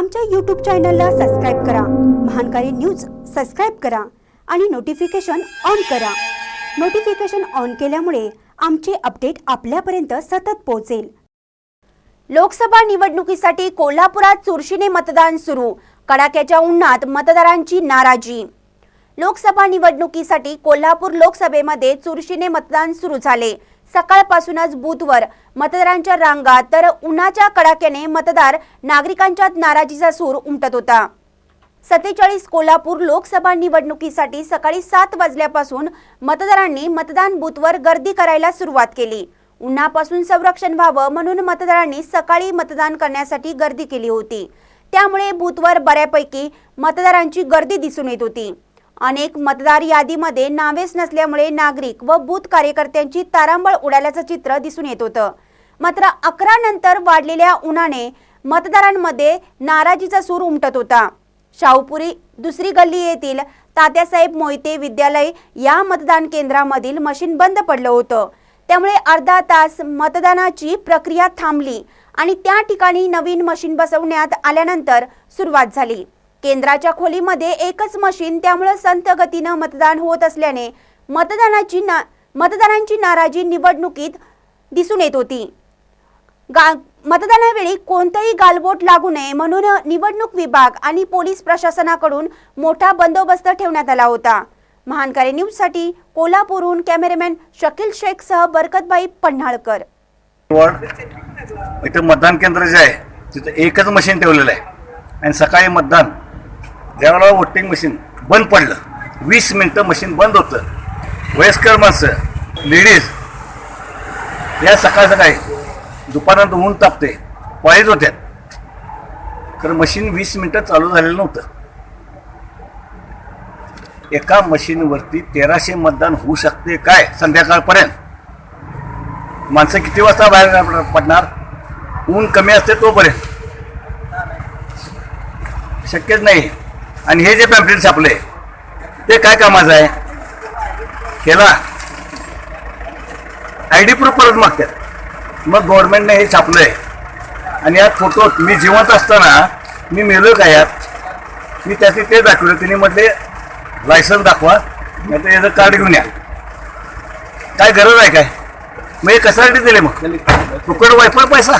आमच्या यूट्यूब चॅनलला सबस्क्राईब करा. महानकारी न्यूज सबस्क्राईब करा आणि नोटिफिकेशन ऑन करा. नोटिफिकेशन ऑन केल्यामुळे आमचे अपडेट आपल्यापर्यंत सतत पोहोचेल. लोकसभा निवडणुकीसाठी कोल्हापुरात चुरशीने मतदान सुरू. कडाक्याच्या उन्हात मतदारांची नाराजी. लोकसभा निवडणुकीसाठी कोल्हापूर लोकसभेमध्ये चुरशीने मतदान सुरू झाले. सकाळपासूनच बूथवर मतदारांच्या रांगा तर उन्हाच्या कडाक्याने मतदार नागरिकांच्यात नाराजीचा सूर उमटत होता. सत्तेचाळीस कोल्हापूर लोकसभा निवडणुकीसाठी सकाळी सात वाजल्यापासून मतदारांनी मतदान बूथवर गर्दी करायला सुरुवात केली. उन्हापासून संरक्षण व्हावं म्हणून मतदारांनी सकाळी मतदान करण्यासाठी गर्दी केली होती. त्यामुळे बूथवर बऱ्यापैकी मतदारांची गर्दी दिसून येत होती. अनेक मतदार यादीमध्ये नावेच नसल्यामुळे नागरिक व बूथ कार्यकर्त्यांची तारांबळ उडाल्याचं चित्र दिसून येत होतं. मात्र अकरा नंतर वाढलेल्या उन्हाने मतदारांमध्ये नाराजीचा सूर उमटत होता. शाहूपुरी दुसरी गल्ली येथील तात्यासाहेब मोहिते विद्यालय या मतदान केंद्रामधील मशीन बंद पडलं होतं. त्यामुळे अर्धा तास मतदानाची प्रक्रिया थांबली आणि त्या ठिकाणी नवीन मशीन बसवण्यात आल्यानंतर सुरुवात झाली. केंद्राच्या खोलीमध्ये एकच मशीन त्यामुळे संत गतीनं मतदान होत असल्याने मतदानाची ना मतदारांची नाराजी निवडणुकीत दिसून येत होती. गा मतदानावेळी कोणतंही गालबोट लागू नये म्हणून निवडणूक विभाग आणि पोलीस प्रशासनाकडून मोठा बंदोबस्त ठेवण्यात आला होता. महानकारी न्यूजसाठी कोल्हापूरहून कॅमेरामॅन शकील शेखसह बरकतबाई पन्हाळकर. इथं मतदान केंद्र जे आहे तिथं एकच मशीन ठेवलेलं आहे. आणि सकाळी मतदान त्यावेळेला वोटिंग मशीन बंद पडलं. वीस मिनटं मशीन बंद होतं. वयस्कर माणसं लेडीज या सकाळ सकाळी दुपारनंतर ऊन तापते पाळीत होत्या तर मशीन वीस मिनटं चालू झालेलं नव्हतं. एका मशीनवरती तेराशे मतदान होऊ शकते काय? संध्याकाळपर्यंत. माणसं किती वाजता बाहेर पडणार? ऊन कमी असते तोपर्यंत. शक्यच नाही. आणि हे जे पॅम्पलेट छापले ते काय कामाचं आहे? केला आय डी प्रूफ परत मागतात. मग गव्हर्नमेंटने हे छापलंय. आणि यात फोटो मी जिवंत असताना मी मेलो का यात? मी त्याचे ते दाखवलं. तिने म्हटले लायसन्स दाखवा. नाही तर याचं कार्ड घेऊन या. काय गरज आहे काय? मग हे कशासाठी दिले मग? फुकट वायफळ पैसा?